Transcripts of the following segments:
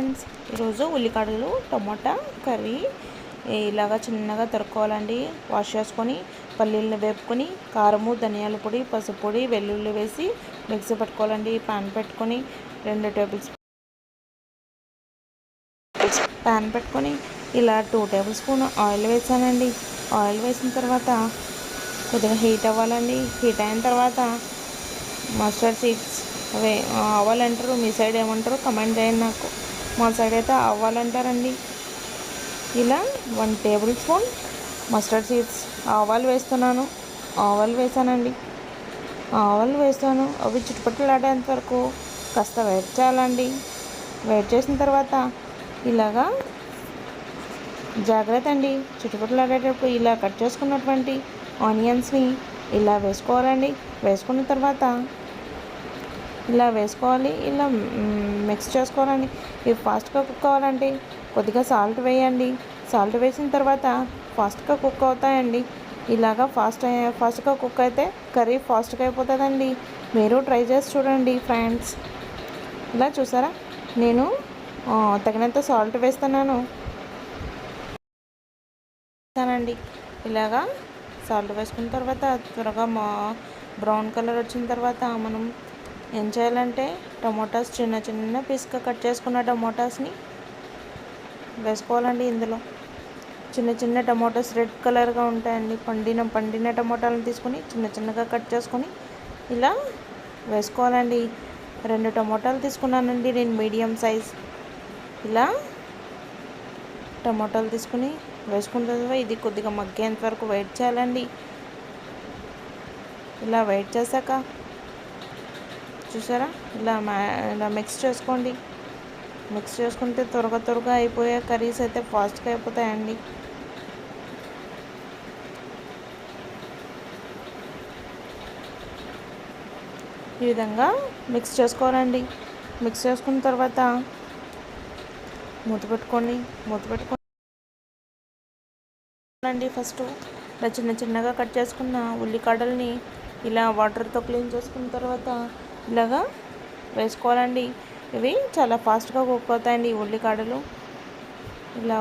Friends ఈరోజు ఉల్లికాడలు tomato curry. ఇలాగా చిన్నగా తరుక్కోవాలండి. వాష్ చేసుకొని పల్లీలను వేపుకొని కారము ధనియాల పొడి పసుపు పొడి వెల్లుల్లి వేసి మిక్సీ పట్టుకోవాలండి. పాన్ పెట్టుకొని రెండు టేబుల్ పాన్ పెట్టుకొని ఇలా టూ టేబుల్ స్పూన్ ఆయిల్ వేసానండి. ఆయిల్ వేసిన తర్వాత కొద్దిగా హీట్ అవ్వాలండి. హీట్ అయిన తర్వాత మస్టర్డ్ సీడ్స్ అవే ఆవాలు అంటారు మీ సైడ్ ఏమంటారు కమెంట్ చేయండి నాకు. మా సైడ్ అయితే ఆవాలంటారండి. ఇలా one tablespoon mustard seeds. ఆవాలు వేస్తున్నాను. ఆవాలు వేసానండి. ఆవాలు వేస్తాను. అవి చుట్టుపక్కలాడేంత వరకు కాస్త వెయిట్ చేయాలండి. వెయిట్ చేసిన తర్వాత ఇలాగా జాగ్రత్త అండి. చుట్టుపక్కలాడేటప్పుడు ఇలా కట్ చేసుకున్నటువంటి ఆనియన్స్ని ఇలా వేసుకోవాలండి. వేసుకున్న తర్వాత ఇలా వేసుకోవాలి. ఇలా మిక్స్ చేసుకోవాలండి. ఇవి ఫాస్ట్గా కుక్ అవ్వాలండి కొద్దిగా సాల్ట్ వేయండి. సాల్ట్ వేసిన తర్వాత ఫాస్ట్గా కుక్ అవుతాయండి. ఇలాగా ఫాస్ట్ ఫాస్ట్గా కుక్ అయితే కర్రీ ఫాస్ట్గా అయిపోతుందండి. మీరు ట్రై చేసి చూడండి ఫ్రెండ్స్. ఇలా చూసారా? నేను తగినంత సాల్ట్ వేస్తున్నాను. వేస్తానండి ఇలాగా సాల్ట్ వేసుకున్న తర్వాత త్వరగా మా బ్రౌన్ కలర్ వచ్చిన తర్వాత మనం ఏం చేయాలంటే టమోటాస్ చిన్న చిన్న పీస్గా కట్ చేసుకున్న టమోటాస్ని వేసుకోవాలండి ఇందులో. చిన్న చిన్న టమోటాస్ రెడ్ కలర్గా ఉంటాయండి. పండిన పండిన టమోటాలను తీసుకొని చిన్న చిన్నగా కట్ చేసుకొని ఇలా వేసుకోవాలండి. రెండు టమోటాలు తీసుకున్నానండి నేను మీడియం సైజ్. ఇలా టమోటాలు తీసుకుని వేసుకుంటుంది ఇది కొద్దిగా మగ్గేంత వరకు వెయిట్ చేయాలండి. ఇలా వెయిట్ చేశాక చూసారా? ఇలా ఇలా మిక్స్ చేసుకోండి. మిక్స్ చేసుకుంటే త్వరగా త్వరగా అయిపోయే కర్రీస్ అయితే ఫాస్ట్గా అయిపోతాయండి. ఈ విధంగా మిక్స్ చేసుకోవాలండి. మిక్స్ చేసుకున్న తర్వాత మూత పెట్టుకోండి. మూత పెట్టుకోండి ఫస్ట్ ఇలా చిన్న చిన్నగా కట్ చేసుకున్న ఉల్లికాడల్ని ఇలా వాటర్తో క్లీన్ చేసుకున్న తర్వాత ఇలాగా వేసుకోవాలండి. ఇవి చాలా ఫాస్ట్గా కుక్కుతాయండి ఉల్లిగడ్డలు ఉల్లికాడలు. ఇలా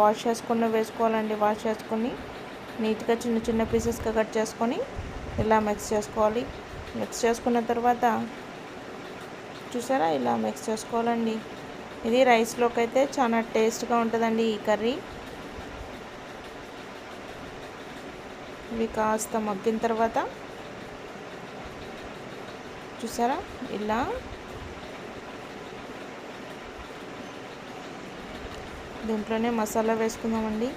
వాష్ చేసుకుని వేసుకోవాలండి. వాష్ చేసుకొని నీట్గా చిన్న చిన్న పీసెస్గా కట్ చేసుకొని ఇలా మిక్స్ చేసుకోవాలి. మిక్స్ చేసుకున్న తర్వాత చూసారా? ఇలా మిక్స్ చేసుకోవాలండి. ఇది రైస్లోకి అయితే చాలా టేస్ట్గా ఉంటుందండి ఈ కర్రీ. ఇవి కాస్త మగ్గిన తర్వాత చూసారా? ఇలా. దీంట్లోనే మసాలా వేసుకుందామండి.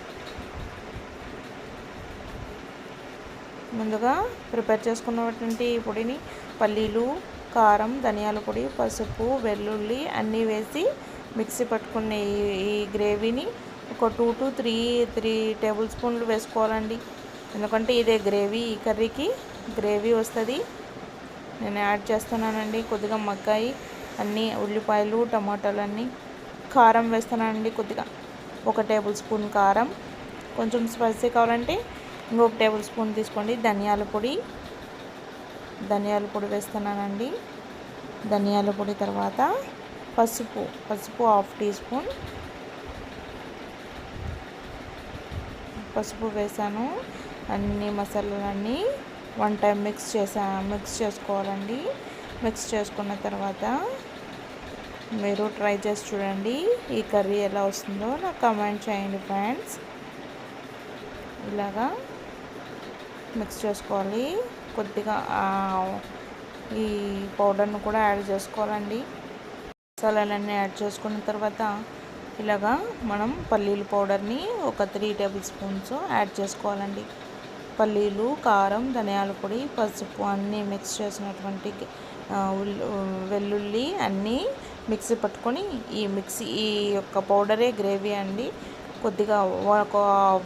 ముందుగా ప్రిపేర్ చేసుకున్నటువంటి పొడిని పల్లీలు కారం ధనియాల పొడి పసుపు వెల్లుల్లి అన్నీ వేసి మిక్సీ పట్టుకునే ఈ గ్రేవీని ఒక two to three three table స్పూన్లు వేసుకోవాలండి. ఎందుకంటే ఇదే గ్రేవీ ఈ కర్రీకి గ్రేవీ వస్తుంది. నేను యాడ్ చేస్తున్నానండి. కొద్దిగా మగ్గాయి అన్నీ ఉల్లిపాయలు టమాటాలు అన్నీ కారం వేస్తున్నానండి కొద్దిగా. ఒక టేబుల్ స్పూన్ కారం. కొంచెం స్పైసీ కావాలంటే ఇంకొక టేబుల్ స్పూన్ తీసుకోండి. ధనియాల పొడి. ధనియాల పొడి వేస్తున్నానండి. ధనియాల పొడి తర్వాత పసుపు పసుపు హాఫ్ టీ స్పూన్. పసుపు వేసాను. అన్ని మసాలాలన్నీ వన్ టైం మిక్స్ చేసా మిక్స్ చేసుకోవాలండి. మిక్స్ చేసుకున్న తర్వాత మీరు ట్రై చేసి చూడండి ఈ కర్రీ ఎలా వస్తుందో నాకు కమెంట్ చేయండి ఫ్రెండ్స్. ఇలాగా మిక్స్ చేసుకోవాలి. కొద్దిగా ఈ పౌడర్ను కూడా యాడ్ చేసుకోవాలండి. మసాలాలన్నీ యాడ్ చేసుకున్న తర్వాత ఇలాగా మనం పల్లీల పౌడర్ని ఒక త్రీ టేబుల్ స్పూన్స్ యాడ్ చేసుకోవాలండి. పల్లీలు కారం ధనియాల పొడి పసుపు అన్నీ మిక్స్ చేసినటువంటి వెల్లుల్లి అన్నీ మిక్సీ పట్టుకొని ఈ మిక్సీ ఈ యొక్క పౌడరే గ్రేవీ అండి. కొద్దిగా ఒక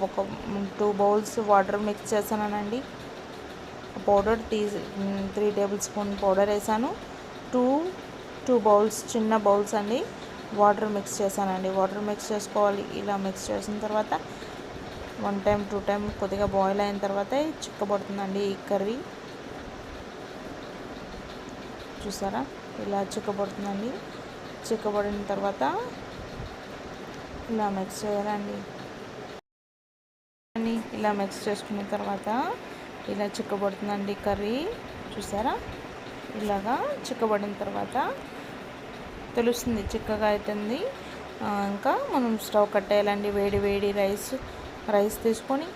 ఒక టూ బౌల్స్ వాటర్ మిక్స్ చేశానండి. పౌడర్ టీ త్రీ టేబుల్ స్పూన్ పౌడర్ వేసాను టూ టూ బౌల్స్ చిన్న బౌల్స్ అండి. వాటర్ మిక్స్ చేశానండి. వాటర్ మిక్స్ చేసుకోవాలి. ఇలా మిక్స్ చేసిన తర్వాత వన్ టైం టూ టైం కొద్దిగా బాయిల్ అయిన తర్వాత చిక్కబడుతుందండి ఈ కర్రీ. చూసారా? ఇలా చిక్కబడుతుందండి. చిక్కబడిన తర్వాత ఇలా మిక్స్ చేయాలండి. ఇలా మిక్స్ చేసుకున్న తర్వాత ఇలా చిక్కబడుతుందండి కర్రీ. చూసారా? ఇలాగా చిక్కబడిన తర్వాత తెలుస్తుంది చిక్కగా అవుతుంది ఇంకా మనం స్టవ్ కట్టేయాలండి. వేడి వేడి రైస్ రైస్ తీసుకొని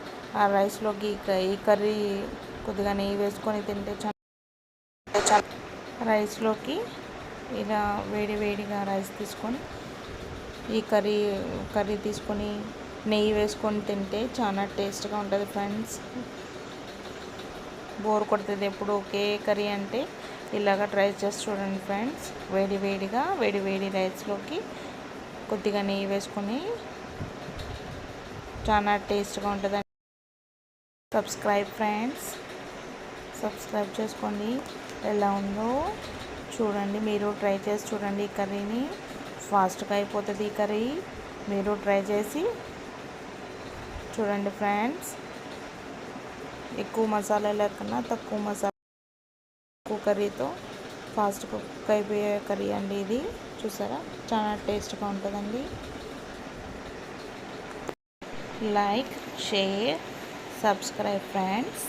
ఆ రైస్లోకి ఈ ఈ కర్రీ కొద్దిగా నెయ్యి వేసుకొని తింటే చాలా. చాలా రైస్లోకి ఇలా వేడి వేడిగా రైస్ తీసుకొని ఈ కర్రీ కర్రీ తీసుకొని నెయ్యి వేసుకొని తింటే చాలా టేస్ట్గా ఉంటుంది ఫ్రెండ్స్. బోర్ కొడుతుంది ఎప్పుడు ఒకే కర్రీ అంటే ఇలాగ ట్రై చేసి చూడండి ఫ్రెండ్స్. వేడి వేడిగా వేడి వేడి రైస్లోకి కొద్దిగా నెయ్యి వేసుకొని చాలా టేస్ట్గా ఉంటుందండి. సబ్స్క్రైబ్ ఫ్రెండ్స్ సబ్స్క్రైబ్ చేసుకోండి. ఎలా ఉందో చూడండి. మీరు ట్రై చేసి చూడండి ఈ కర్రీని. ఫాస్ట్గా అయిపోతుంది ఈ కర్రీ. మీరు ట్రై చేసి చూడండి ఫ్రెండ్స్. ఎక్కువ మసాలా లేకుండా తక్కువ మసాలా తక్కువ కర్రీతో ఫాస్ట్ కుక్ అయిపోయే కర్రీ అండి ఇది. చూసారా? చాలా టేస్ట్గా ఉంటుందండి. Like share subscribe friends